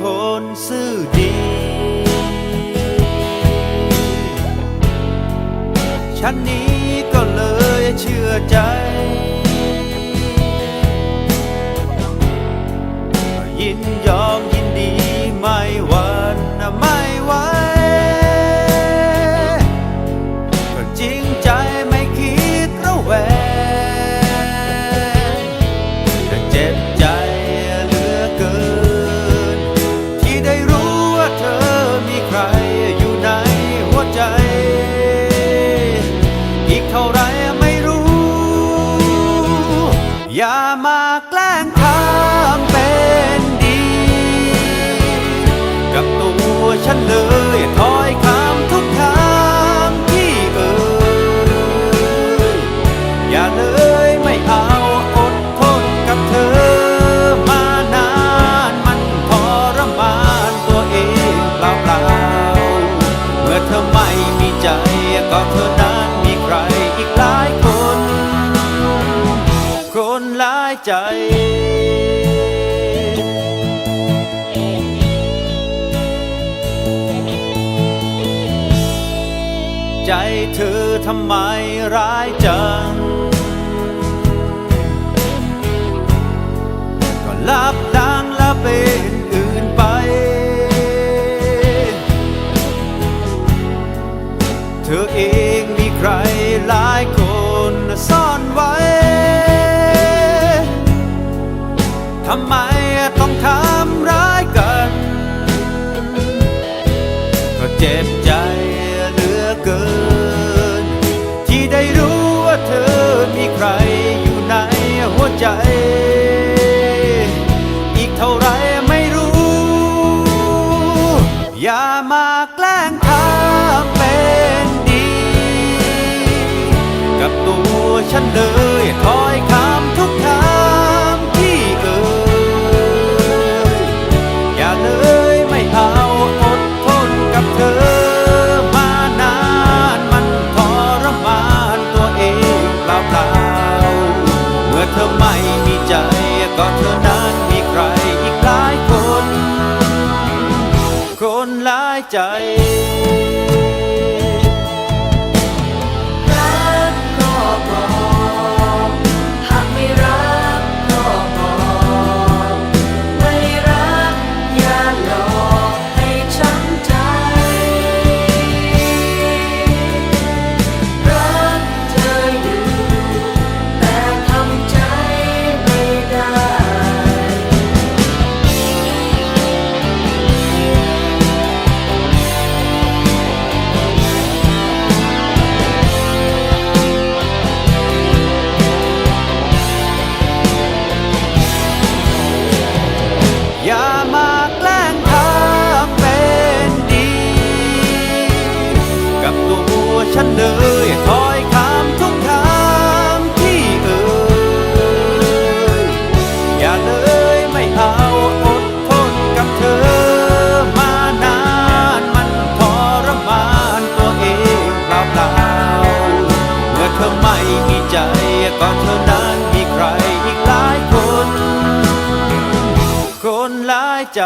คนซื่อดี ฉันนี้ก็เลยเชื่อใจ ยินยอม อย่ามาแกล้งทำเป็นดี กับตัวฉันเลยถอยคำทุกคำที่เอ่ยอย่าเลยไม่เอาอดทนกับเธอ มานานมันทรมานตัวเองเปล่าๆเมื่อเธอไม่มีใจก็เธอายใจใจเธอทำไมร้ายจัง ก็ลับล้างละเป็นอื่นไป เธอเองมีใครหลายคนซ่อนไว้ำไมต้องทำร้ายกัน ก็เจ็บใจเหลือเกิน ที่ได้รู้ว่าเธอมีใครอยู่ในหัวใจ อีกเท่าไรไม่รู้ อย่ามาแกล้งทำเป็นดี กับตัวฉันเลยถอย มื่อเธอไม่มีใจก็เธอนั้นมีใครอีกหลายคน คนหลายใจรักก็พอ เธอไม่มีใจก็เธอนั้นมีใครอีกหลายคน คนหลายใจ